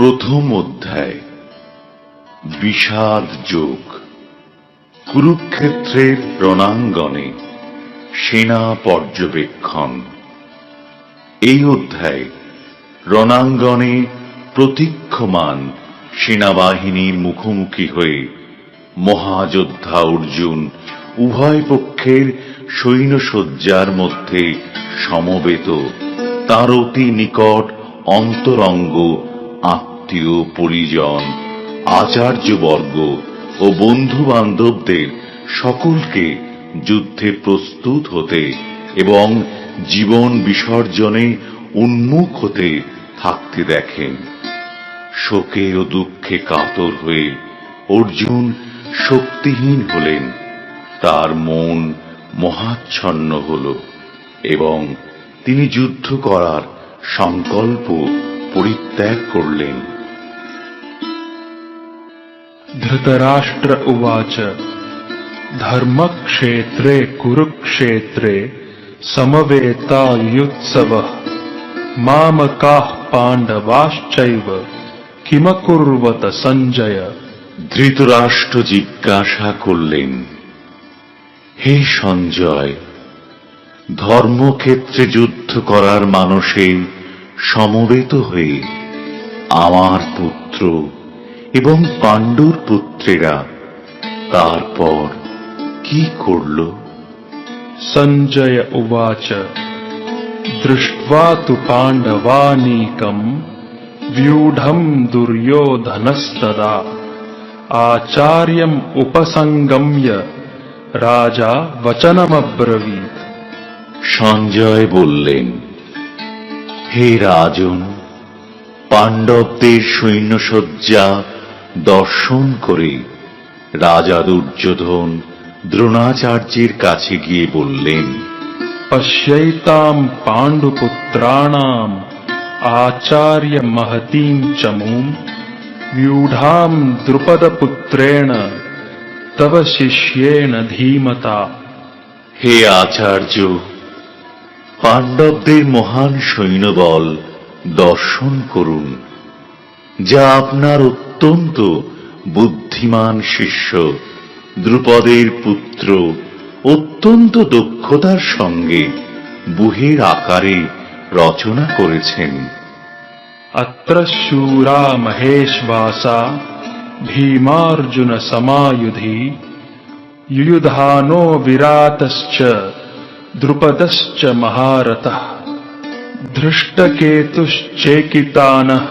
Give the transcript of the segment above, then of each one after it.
প্রথম অধ্যায়, বিষাদ যোগ। কুরুক্ষেত্রের রণাঙ্গনে সেনা পর্যবেক্ষণ। এই অধ্যায় রণাঙ্গনে প্রতীক্ষমান সেনাবাহিনীর মুখোমুখি হয়ে মহাযোদ্ধা অর্জুন উভয় পক্ষের সৈন্যসজ্জার মধ্যে সমবেত তার অতি নিকট অন্তরঙ্গ আত্মীয় পরিজন, আচার্যবর্গ ও বন্ধু বান্ধবদের সকলকে যুদ্ধে প্রস্তুত হতে এবং জীবন বিসর্জনে উন্মুখ হতে থাকতে দেখেন। শোকে ও দুঃখে কাতর হয়ে অর্জুন শক্তিহীন হলেন। তার মন মহাচ্ছন্ন হল এবং তিনি যুদ্ধ করার সংকল্প পরিত্যাগ করলেন। धृतराष्ट्र उवाच धर्मक्षेत्रे कुरुक्षेत्रे समवेतायुत्सवः मामकाः पाण्डवाश्चैव किमकुर्वत सञ्जय ধৃতরাষ্ট্র জিজ্ঞাসা করলেন হে সঞ্জয় ধর্মক্ষেত্রে যুদ্ধ করার মানসে সমবেত হয়ে আমার পুত্র এবং পাণ্ডুর পুত্রেরা তারপর কি করল सञ्जय उवाच दृष्ट्वा तु पाण्डवानीकम् व्यूढम् दुर्योधनस्तदा आचार्यम् उपसङ्गम्य राजा वचनमब्रवीत् সঞ্জয় বললেন হে রাজন পাণ্ডবদের সৈন্যসজ্জা দর্শন করে রাজা দুর্যোধন দ্রোণাচার্যের কাছে গিয়ে বললেন पश्यैताम् पाण्डुपुत्राणाम् आचार्य महतीम् चमूम् व्यूढाम् द्रुपदपुत्रेण तव शिष्येण धीमता হে আচার্য পাণ্ডবদের মহান সৈন্যবল দর্শন করুন যা আপনার অত্যন্ত বুদ্ধিমান শিষ্য দ্রুপদের পুত্র অত্যন্ত দক্ষতার সঙ্গে বুহের আকারে রচনা করেছেন अत्र शूरा महेशवासा भीमार्जुनसमायुधि युयुधानो विरातश्च द्रुपदश्च महारथः धृष्टकेतुश्चेकितानः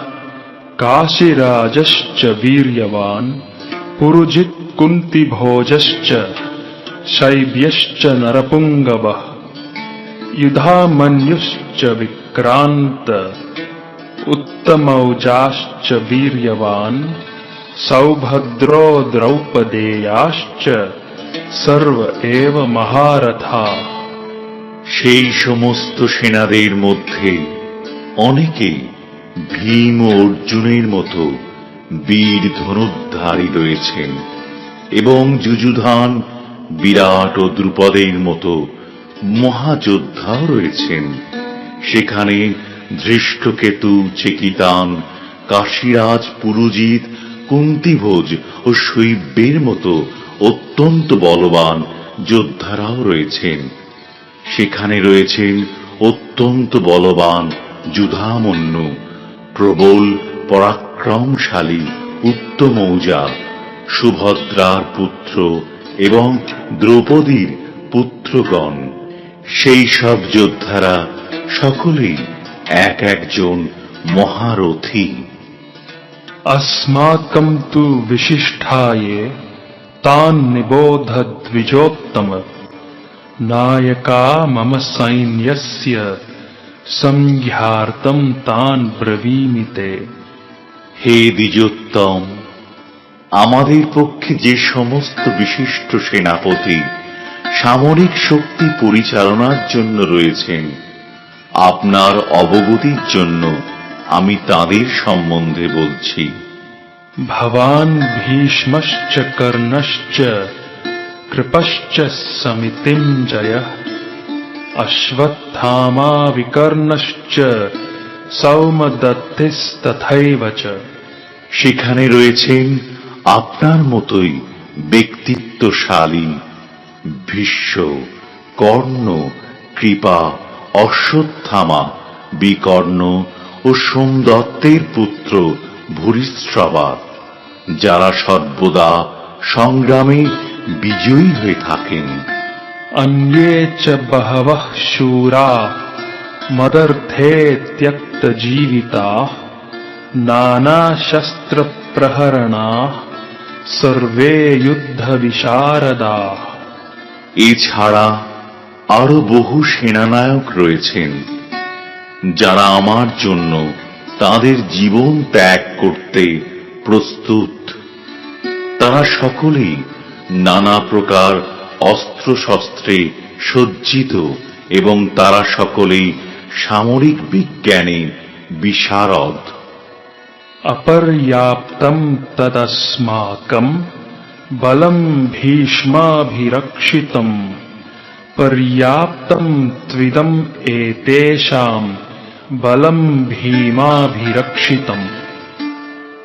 काशिराजश्च वीर्यवान् पुरुजित् कुन्तिभोजश्च शैब्यश्च नरपुङ्गवः युधामन्युश्च विक्रान्त उत्तमौजाश्च वीर्यवान् सौभद्रो द्रौपदेयाश्च सर्व एव महारथा সেই সমস্ত সেনাদের মধ্যে অনেকেই ভীম ও অর্জুনের মতো বীর ধনুদ্ধারী রয়েছেন এবং যুযুধান বিরাট ও দ্রুপদের মতো মহাযোদ্ধাও রয়েছেন। সেখানে ধৃষ্টকেতু চেকিতান কাশীরাজ, পুরুজিৎ, কুন্তিভোজ ও শৈব্যের মতো অত্যন্ত বলবান যোদ্ধারাও রয়েছেন। সেখানে রয়েছেন অত্যন্ত বলবান যুধামন্য। প্রবল পরাক্রমশালী উত্তমৌজা সুভদ্রার পুত্র এবং দ্রৌপদীর পুত্রগণ সেই সব যোদ্ধারা সকলেই এক একজন মহারথী अस्माकम् तु विशिष्टाये तान् निबोध द्विजोत्तम नायका मम सैन्यस्य সংহার্তম তান ব্রবীমিতে হে দ্বিজোত্তম আমাদের পক্ষে যে সমস্ত বিশিষ্ট সেনাপতি সামরিক শক্তি পরিচালনার জন্য রয়েছেন আপনার অবগতির জন্য আমি তাদের সম্বন্ধে বলছি। ভবান ভীষ্মশ্চ কর্ণশ্চ কৃপশ্চ সমিতিম জয়। अश्वत्थामा विकर्णश्च सौमदत्तिस्तथैव च সেখানে রয়েছেন আপনার মতোই ব্যক্তিত্বশালী ভীষ্ম কর্ণ কৃপা অশ্বত্থামা বিকর্ণ ও সোমদত্তের পুত্র ভূরিশ্রবা যারা সর্বদা সংগ্রামে বিজয়ী হয়ে থাকেন अन्ये च बहवः शूरा मदर्थे त्यक्तजीविताः नानाशस्त्रप्रहरणाः सर्वे युद्धविशारदाः এছাড়া আরো বহু সেনানায়ক রয়েছেন যারা আমার জন্য তাদের জীবন ত্যাগ করতে প্রস্তুত তারা সকলেই নানা প্রকার অস্ত্রশস্ত্রে সজ্জিত এবং তারা সকলেই সামরিক বিজ্ঞানে বিশারদ। অপর্যাপ্তম তদস্মাকম বলম ভীষ্মাভিরক্ষিতম পর্যাপ্তম ত্বিদম এতেষাম বলম ভীমাভিরক্ষিতম।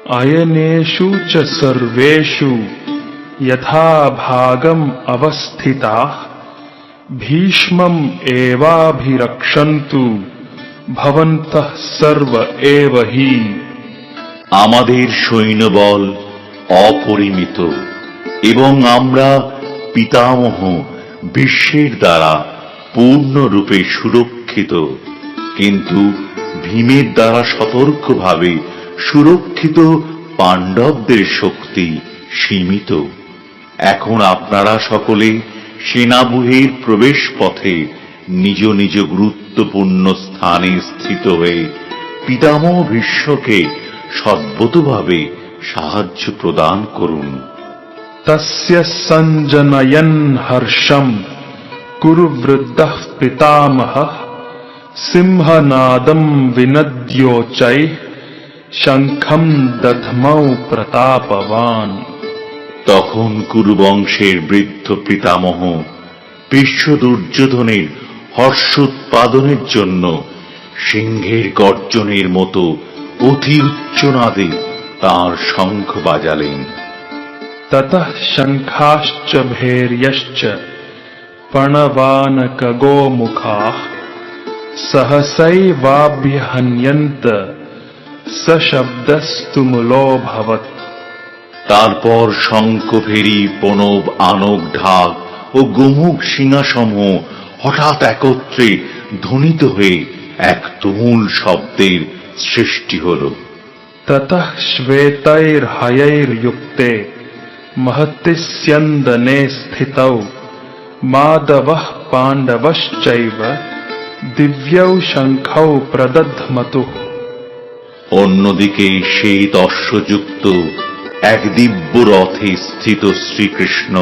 অয়নেষু চ সর্বেষু यथा भागम् अवस्थिताः भीष्मम् एवाभिरक्षन्तु भवन्तः सर्व एव हि আমাদের সৈন্যবল অপরিমিত এবং আমরা পিতামহ বিশ্বের দ্বারা পূর্ণরূপে সুরক্ষিত কিন্তু ভীমের দ্বারা সতর্কভাবে সুরক্ষিত পাণ্ডবদের শক্তি সীমিত এখন আপনারা সকলে সেনাবহির প্রবেশ পথে নিজ নিজ গুরুত্বপূর্ণ স্থানে স্থিত হয়ে পিতাম ভীষ্মকে সদ্বতভাবে সাহায্য প্রদান করুন। তস্য সঞ্জনয়ন হর্ষম কুরুবৃদ্ধ পিতামহ সিংহনাদম বিনদ্যোচৈ শঙ্খম দধমৌ প্রতাপবান। তখন কুরুবংশের বৃদ্ধ পিতামহ বিশ্ব দুর্যোধনের হর্ষ উৎপাদনের জন্য সিংহের গর্জনের মতো অতি উচ্চনাদে তাঁর শঙ্খ বাজালেন ततः शङ्खाश्च भैर्यश्च पणवानकगोमुखाः सहसैवाभ्यहन्यन्त सशब्दस्तु मुलोऽभवत् তারপর শঙ্কফেরি পনব আনক ঢাক ও গমুক সিংহাসম হঠাৎ একত্রে ধ্বনিত হয়ে এক তুমুল শব্দের সৃষ্টি হল। ততঃ শ্বেতৈর হায়ের যুক্তে মহত্যন্দনে স্থিত মাদব পাণ্ডবশ্চৈব দিব্যৌ শঙ্খৌ প্রদধমতু। অন্যদিকে সেই দর্শযুক্ত এক দিব্য রথে স্থিত শ্রীকৃষ্ণ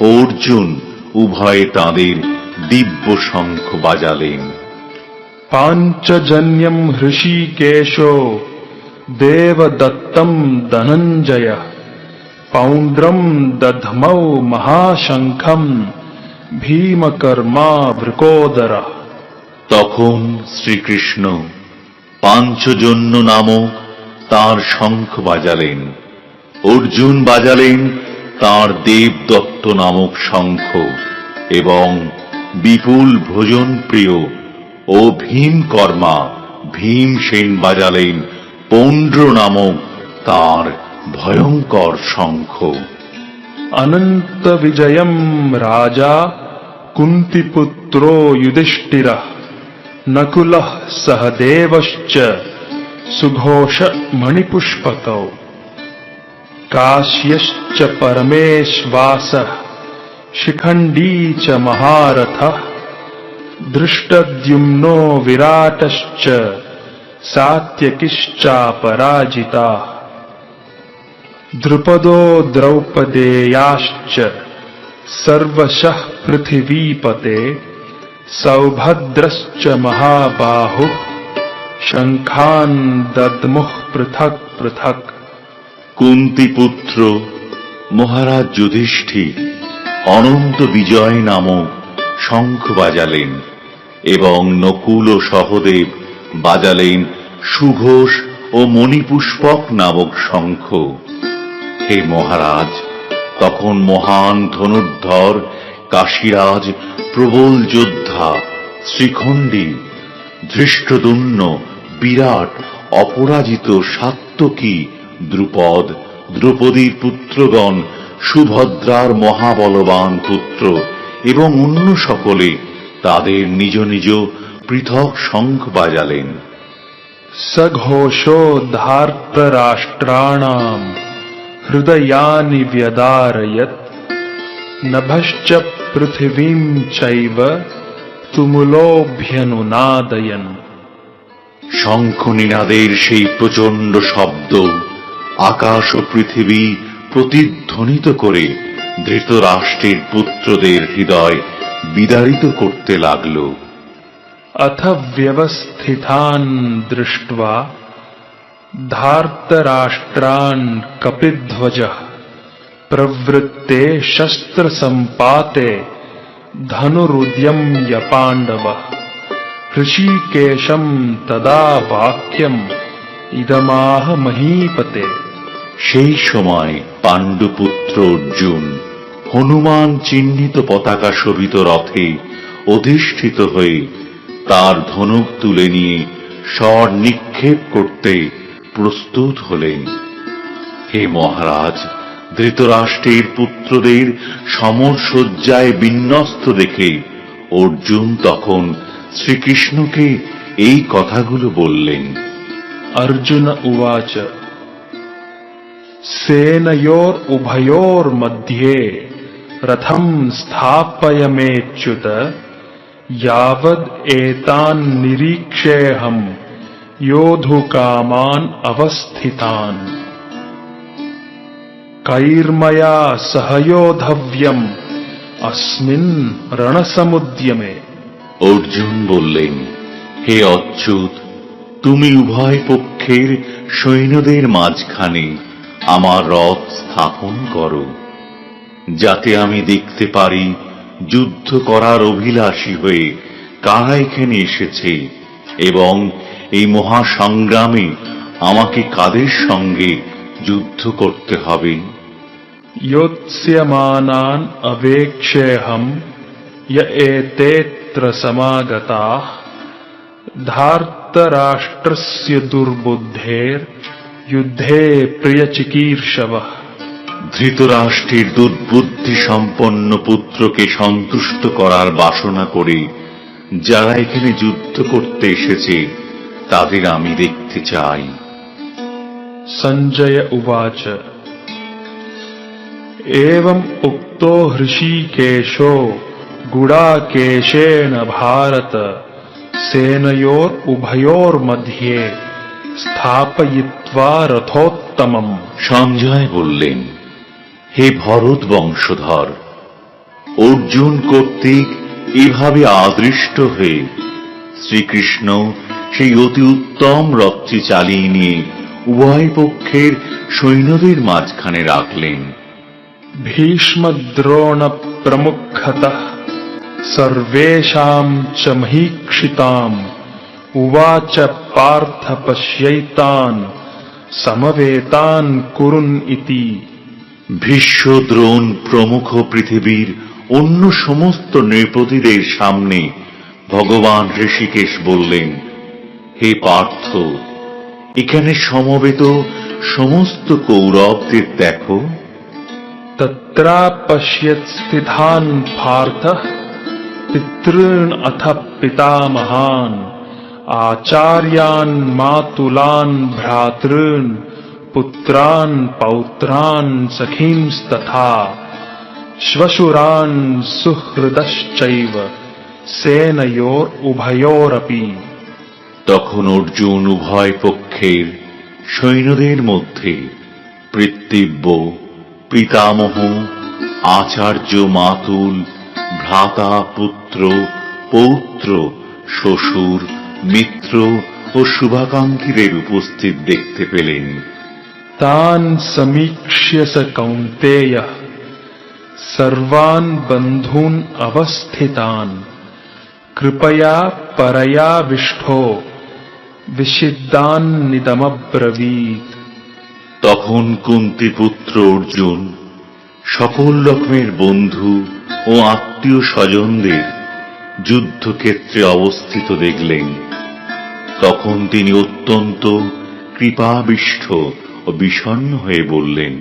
অর্জুন উভয়ে তাঁদের দিব্য শঙ্খ বাজালেন। পাঞ্চজন্যম হৃষিকেশ দেবদত্তম ধনঞ্জয় পৌণ্ড্রম দধমৌ মহাশঙ্খম ভীমকর্মা ভৃকোদর। তখন শ্রীকৃষ্ণ পাঞ্চজন্য নামক তার শঙ্খ বাজালেন। অর্জুন বাজালেন তার দেবদত্ত নামক শঙ্খ এবং বিপুল ভোজন প্রিয় ও ভীমকর্মা ভীম সেন বাজালেন পৌণ্ড্র নামক তার ভয়ঙ্কর শঙ্খ। অনন্ত বিজয়ম রাজা কুন্তিপুত্র যুধিষ্ঠির নকুল সহদেবশ্চ সুঘোষ মণিপুষ্পক काश्यश्च परमेश्वासः शिखण्डी च महारथः दृष्टद्युम्नो विराटश्च सात्यकिश्चापराजिताः। द्रुपदो द्रौपदेयाश्च सर्वशः पृथिवीपते सौभद्रश्च महाबाहुः शङ्खान् दद्मुः पृथक् पृथक् কুন্তিপুত্র মহারাজ যুধিষ্ঠির অনন্ত বিজয় নামক শঙ্খ বাজালেন এবং নকুল ও সহদেব বাজালেন সুঘোষ ও মণিপুষ্পক নামক শঙ্খ। হে মহারাজ, তখন মহান ধনুর্ধর, কাশীরাজ, প্রবল যোদ্ধা, শ্রীখণ্ডী ধৃষ্টদুম্ন বিরাট, অপরাজিত সাত্তকী দ্রুপদ দ্রৌপদীর পুত্রগণ সুভদ্রার মহাবলবান পুত্র এবং অন্য সকলে তাদের নিজ নিজ পৃথক শঙ্খ বাজালেন। সঘোষোদ্ধার্তরাষ্ট্রাণাম হৃদয়ানি ব্যদারয়ত নভশ্চ পৃথিবীম চৈব তুমুলোভ্যনুনাদয়ন। শঙ্খনিনাদের সেই প্রচণ্ড শব্দ আকাশ ও পৃথিবী প্রতিধ্বনিত করে ধৃতরাষ্ট্রের পুত্রদের হৃদয় বিদারিত করতে লাগল अथ व्यवस्थितान् दृष्ट्वा धार्तराष्ट्रान् कपिध्वजः प्रवृत्ते शस्त्रसम्पाते धनुरुद्यम्य पाण्डवः ऋषिकेशम् तदा वाक्यम् इदमाह महीपते সেই সময় পাণ্ডুপুত্র অর্জুন হনুমান চিহ্নিত পতাকা শোভিত রথে অধিষ্ঠিত হয়ে তার ধনুক তুলে নিয়ে স্বর নিক্ষেপ করতে প্রস্তুত হলেন। হে মহারাজ, ধৃতরাষ্ট্রের পুত্রদের সমর সজ্জায় বিন্যস্ত দেখে অর্জুন তখন শ্রীকৃষ্ণকে এই কথাগুলো বললেন। अर्जुन उवाच सेनयोरुभयोर्मध्ये रथम् स्थापयमेच्युत यावद् एतान् निरीक्षेऽहम् योधुकामान् अवस्थितान् कैर्मया सहयोधव्यम् अस्मिन् रणसमुद्यमे অর্জুন বললেন হে অচ্যুত তুমি উভয় পক্ষের সৈন্যদের মাঝখানে আমার রথ স্থাপন করো যাতে আমি দেখতে পারি যুদ্ধ করার অভিলাষী হয়ে কারা এখানে এসেছে এবং এই মহাসংগ্রামে আমাকে কাদের সঙ্গে যুদ্ধ করতে হবে योत्स्यमानान् अवेक्षेऽहम् य एतेऽत्र समागताः धार्तराष्ट्रस्य दुर्बुद्धेर्युद्धे प्रियचिकीर्षवः ধৃতরাষ্ট্রের দুর্বুদ্ধি সম্পন্ন পুত্রকে সন্তুষ্ট করার বাসনা করে যারা এখানে যুদ্ধ করতে এসেছে তাদের আমি দেখতে চাই सञ्जय उवाच एवम् उक्तो हृषीकेशो गुडाकेशेन भारत सेनयोरुभयोर्मध्ये স্থাপয়িত্বা রথোত্তমম। সঞ্জয় বললেন হে ভরত বংশধর অর্জুন কর্তৃক এভাবে আদৃষ্ট হয়ে শ্রীকৃষ্ণ সেই অতি উত্তম রথটি চালিয়ে নিয়ে উভয় পক্ষের সৈন্যদের মাঝখানে রাখলেন। ভীষ্মদ্রোণ প্রমুখত সর্বেশাম চ মহীক্ষিতাম। उवाच पार्थ पश्यैतान् समवेतान् कुरुन् इति ভীষ্ম দ্রোণ প্রমুখ পৃথিবীর অন্য সমস্ত নৃপতিদের সামনে ভগবান ঋষিকেশ বললেন হে পার্থ এখানে সমবেত সমস্ত কৌরবদের দেখো तत्रापश्यत् स्थितान् पार्थः पितॄन् अथ पितामहान् आचार्यान् मातुलान् भ्रातॄन् पुत्रान् पौत्रान् सखींस्तथा श्वशुरान् सुहृदश्चैव सेनयोरुभयोरपि তখন অর্জুন উভয় পক্ষের সৈন্যদের মধ্যে পৃত্তিব্য পিতামহ আচার্য মাতুল ভ্রাতা পুত্র পৌত্র শ্বশুর মিত্র ও শুভাকাঙ্ক্ষীদের উপস্থিত দেখতে পেলেন। তান সমীক্ষ্য কৌন্তেয় সর্বান বন্ধুন অবস্থিতান। কৃপয়া পারয়া বিষ্ট বিশিদ্ধান নিদমব্রবীত। তখন কুন্তি পুত্র অর্জুন সকল রকমের বন্ধু ও আত্মীয় স্বজনদের যুদ্ধক্ষেত্রে অবস্থিত দেখলেন তখন তিনি অত্যন্ত কৃপাবিষ্ট ও বিষণ্ণ হয়ে বললেন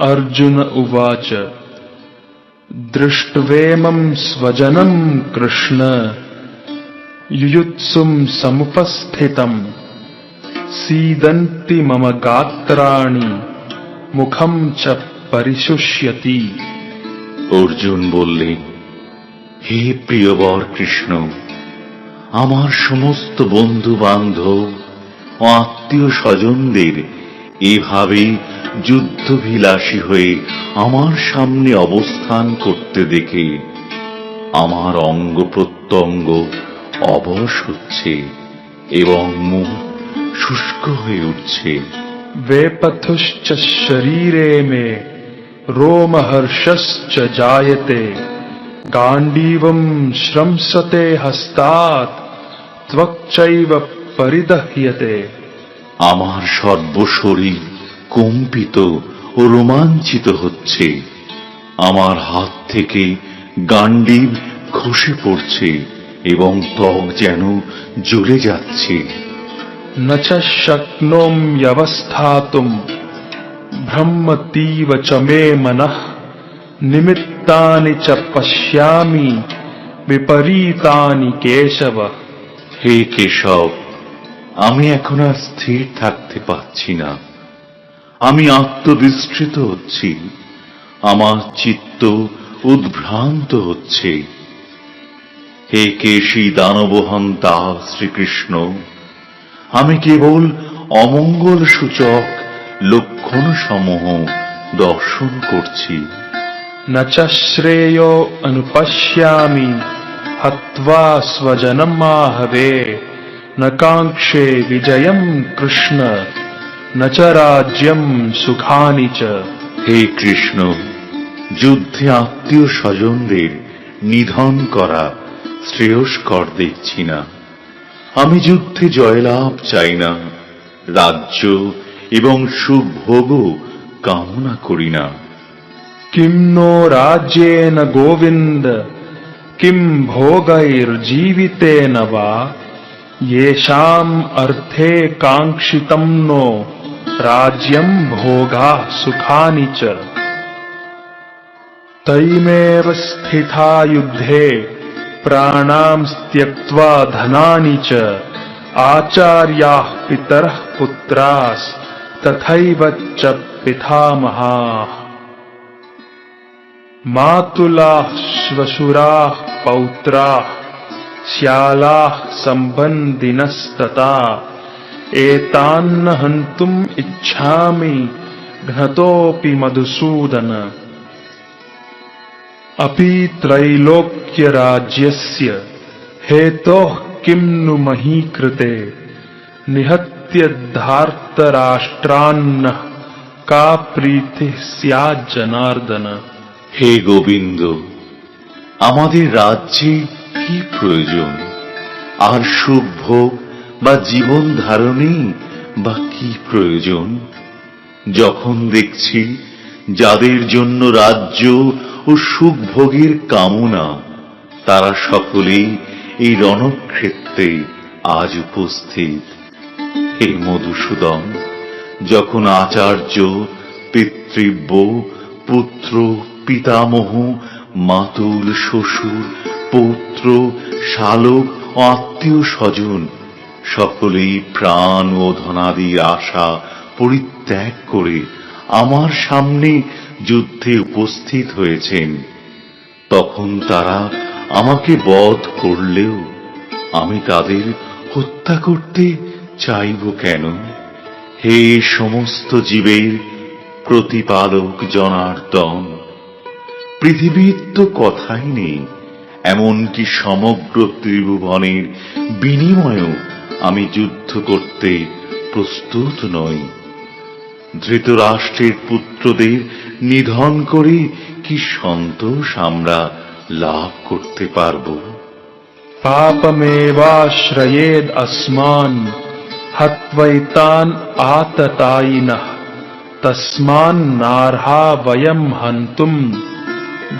अर्जुन उवाच दृष्ट्वेमं स्वजनं कृष्ण युयुत्सुं समुपस्थितम् सीदन्ति मम गात्राणि मुखं च परिशुष्यति অর্জুন বললেন হে প্রিয়বর কৃষ্ণ, আমার সমস্ত বন্ধু বান্ধব ও আত্মীয় স্বজনদের এভাবে যুদ্ধভিলাষী হয়ে আমার সামনে অবস্থান করতে দেখে আমার অঙ্গ প্রত্যঙ্গ অবশ হচ্ছে এবং মুখ শুষ্ক হয়ে উঠছে। বেপথশ্চ শরীরে মে, রোমহর্ষশ্চ জায়তে। गाण्डीवं श्रंसते हस्तात् त्वक्चैव परिदह्यते আমার সর্বশরীর কম্পিত ও রোমাঞ্চিত হচ্ছে আমার হাত থেকে গান্ডীব খসে পড়ছে এবং ত্বক যেন জ্বলে যাচ্ছে न च शक्नोम्यवस्थातुम् भ्रमतीव च मे मनः निमित्तानि च पश्यामि विपरीतानि केशव হে কেশব আমি এখন আর স্থির থাকতে পারছি না আমি আত্মবিস্তৃত হচ্ছি আমার চিত্ত উদ্ভ্রান্ত হচ্ছে হে কেশী দানবহন্তা শ্রীকৃষ্ণ আমি কেবল অমঙ্গল সূচক লক্ষণ সমূহ দর্শন করছি न च श्रेयो अनुपश्यामि हत्वा स्वजनमाहवे न काङ्क्षे विजयम् कृष्ण न च राज्यम् सुखानि च হে কৃষ্ণ যুদ্ধে আত্মীয় স্বজনদের নিধন করা শ্রেয়স্কর দেখছি না আমি যুদ্ধে জয়লাভ চাই না রাজ্য এবং সুভোগও কামনা করি না किम् नो राज्येन गोविन्द? किम् भोगैर्जीवितेन वा? येषाम् अर्थे काङ्क्षितम् नो। राज्यम् भोगाः सुखानि च। तैमेव स्थिता युद्धे प्राणाम् त्यक्त्वा धनानि च। आचार्याः पितरः पुत्रास्तथैव च पितामहाः मातुलाः श्वशुराः पौत्राः श्यालाः सम्बन्धिनस्तता एतान्न हन्तुम् इच्छामि घ्नतोऽपि मधुसूदन अपि त्रैलोक्यराज्यस्य हेतोः किम् नु मही कृते निहत्य धार्तराष्ट्रान्नः का प्रीतिः स्याज्जनार्दन হে গোবিন্দ, আমাদের রাজ্যে কি প্রয়োজন? আর সুখ ভোগ বা জীবন ধারণে বা কি প্রয়োজন? যখন দেখছি যাদের জন্য রাজ্য ও সুখ ভোগের কামনা, তারা সকলেই এই রণক্ষেত্রে আজ উপস্থিত। হে মধুসূদন, যখন আচার্য, পিতৃব্য, পুত্র পিতামহ, মাতুল, শ্বশুর, পৌত্র, শালক ও আত্মীয় স্বজন, সকলেই প্রাণ ও ধনাদির আশা পরিত্যাগ করে আমার সামনে যুদ্ধে উপস্থিত হয়েছেন। তখন তারা আমাকে বধ করলেও আমি তাদের হত্যা করতে চাইব কেন? হে সমস্ত জীবের প্রতিপালক জনার্দন পৃথিবীর তো কথাই নেই। এমনকি সমগ্র ত্রিভুবনের বিনিময়েও আমি যুদ্ধ করতে প্রস্তুত নই। ধৃতরাষ্ট্রের পুত্রদের নিধন করে কি সন্তোষ আমরা লাভ করতে পারব? পাপমেবাশ্রয়েদ আসমান, হত্বৈতান আততায়িনঃ তসমান নার্হা বয়ম হন্তুম।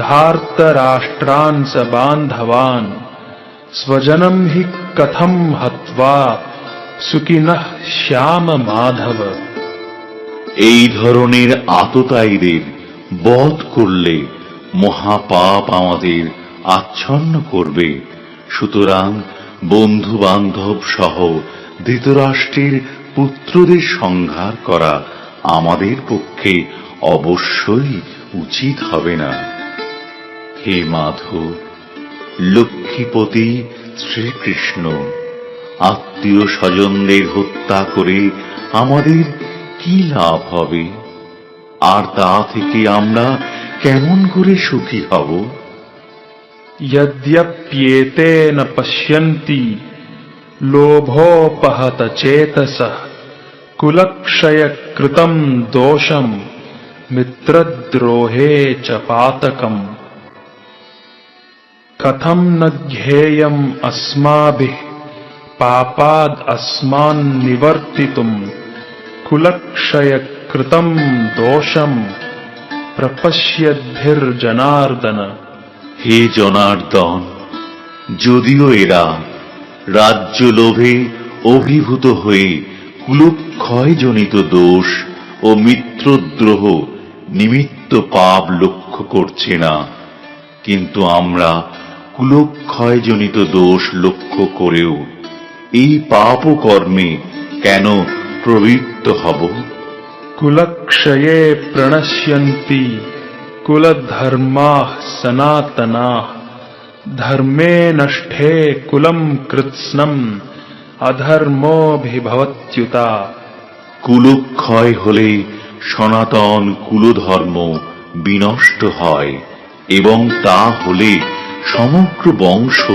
धार्तराष्ट्रान् स बान्धवान् स्वजनं हि कथं हत्वा सुखिनः श्याम माधव এই ধরনের আততায়ীদের বধ করলে মহাপাপ আমাদের আচ্ছন্ন করবে সুতরাং বন্ধু বান্ধব সহ ধৃতরাষ্ট্রের পুত্রদের সংহার করা আমাদের পক্ষে অবশ্যই উচিত হবে না হে মাধব লক্ষ্মীপতি শ্রীকৃষ্ণ আত্মীয় স্বজনদের হত্যা করে আমাদের কি লাভ হবে আর তা থেকে আমরা কেমন করে সুখী হব यद्यप्येते न पश्यन्ति लोभोपहत चेतसः कुलक्षयकृतम् दोषम् मित्रद्रोहे च पातकम् कथम् न ज्ञेयम् अस्माभिः पापाद् अस्मान् निवर्तितुम् कुलक्षयकृतम् दोषम् प्रपश्यद्भिर्जनार्दन হে জনার্দন যদিও এরা রাজ্য লোভে অভিভূত হয়ে কুলক্ষয়জনিত দোষ ও মিত্রদ্রোহ নিমিত্ত পাপ লক্ষ্য করছে না কিন্তু আমরা কুলক্ষয়জনিত দোষ লক্ষ্য করেও এই পাপ কর্মে কেন প্রবৃত্ত হব? কুলক্ষয়ে প্রণশ্যন্তি কুলধর্মা সনাতনা। ধর্মে নষ্ঠে কুলম কৃৎস্নম অধর্মভিভবচ্যুতা। কুলক্ষয় হলে সনাতন কুলধর্ম বিনষ্ট হয় এবং তা হলে সমগ্র বংশ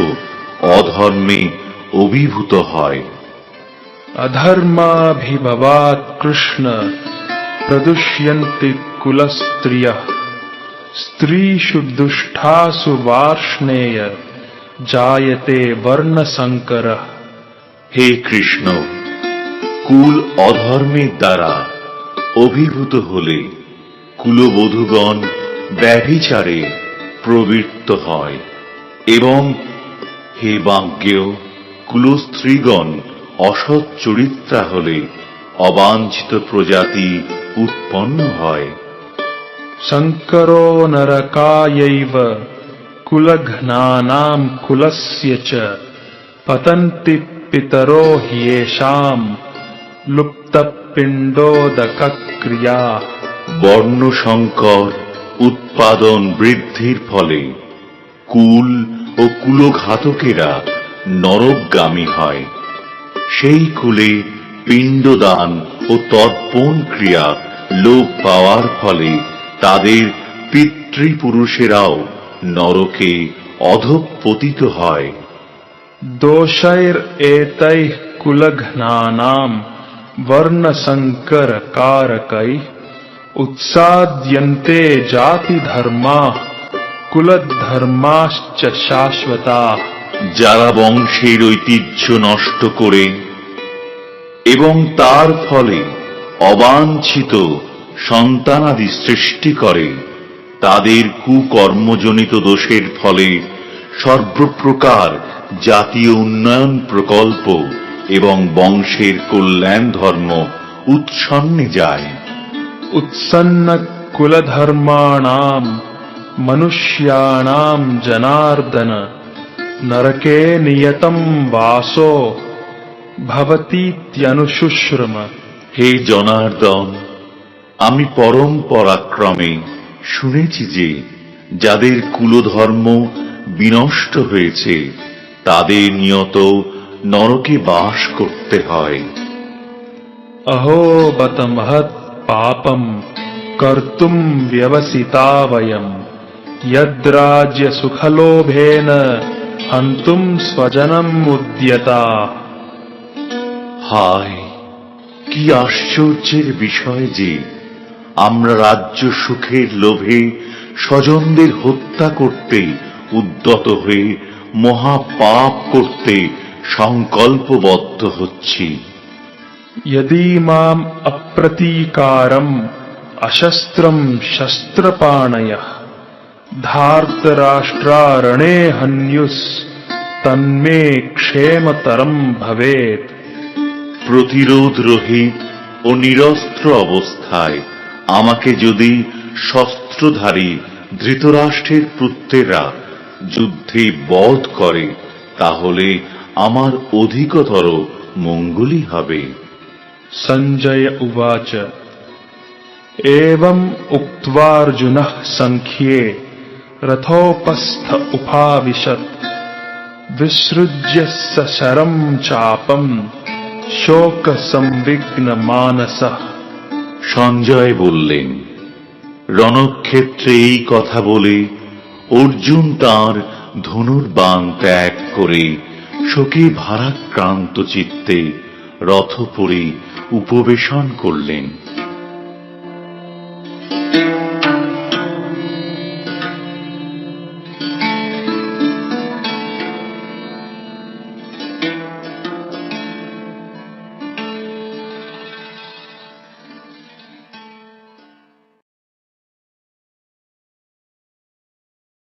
অধর্মে অভিভূত হয়। অধর্মাভিভবা কৃষ্ণ প্রদুষ্যন্তি কুলস্ত্রিয়। স্ত্রীষু দুষ্ঠাসু বার্ষ্ণেয় জায়তে বর্ণশঙ্কর হে কৃষ্ণ কুল অধর্মের দ্বারা অভিভূত হলে কুলবধূগণ ব্যভিচারে প্রবৃত্ত হয়। এবং হে বাঙ্গেয় কুলস্ত্রীগণ অসৎ চরিত্রা হলে অবাঞ্ছিত প্রজাতি উৎপন্ন হয়। শঙ্কর নরকায়ৈব কুলঘ্নানাম কুলস্য চ পতন্তি পিতরো হিয়েশাম বর্ণ বর্ণসংকর উৎপাদন বৃদ্ধির ফলে কুল ও কুলঘাতকেরা নরকগামী হয়। সেই কুলে পিণ্ডদান ও তর্পণ ক্রিয়া লোপ পাওয়ার ফলে তাদের পিতৃপুরুষেরাও নরকে অধপতিত হয়। দোষের এতৈ কুলঘ্নানাম বর্ণসঙ্কর কারকৈঃ উৎসাদ্যন্তে জাতি ধর্মা কুলধর্মাশ্চ শাশ্বতা। যারা বংশের ঐতিহ্য নষ্ট করে এবং তার ফলে অবাঞ্ছিত সন্তানাদি সৃষ্টি করে তাদের কুকর্মজনিত দোষের ফলে সর্বপ্রকার জাতীয় উন্নয়ন প্রকল্প এবং বংশের কল্যাণ ধর্ম উৎসন্নে যায়। উৎসন্ন কুলধর্মাণাম मनुष्याणाम् जनार्दन नरके नियतम् वासो भवतीत्यनुशुश्रुम হে জনার্দন আমি পরম পরাক্রমে শুনেছি যে যাদের কুলধর্ম বিনষ্ট হয়েছে তাদের নিয়ত নরকে বাস করতে হয় अहो बत महत् पापम् कर्तुम् व्यवसिता वयम् यद्राज्यसुखलोभेन हन्तुम् स्वजनम् उद्यता হায় কি আশ্চর্যের বিষয় যে আমরা রাজ্য সুখের লোভে স্বজনদের হত্যা করতে উদ্যত হয়ে মহা পাপ করতে সংকল্পবদ্ধ হচ্ছি यदि माम् अप्रतीकारम् अशस्त्रम् शस्त्रपाणयः धार्तराष्ट्रारणे हन्युस् तन्मे क्षेमतरम् भवेत् প্রতিরোধ রহিত ও নিরস্ত্র অবস্থায় আমাকে যদি শস্ত্রধারী ধৃতরাষ্ট্রের পুত্রেরা যুদ্ধে বধ করে তাহলে আমার অধিকতর মঙ্গলই হবে सञ्जय उवाच एवम् उक्त्वार्जुनः सङ्ख्ये रथोपस्थ उपाविशत् विसृज्य सशरम् चापम् शोकसंविघ्नमानसः সঞ্জয় বললেন রণক্ষেত্রে এই কথা বলে অর্জুন তার ধনুর্বাণ ত্যাগ করে শোকে ভারাক্রান্ত চিত্তে রথ পরে উপবেশন করলেন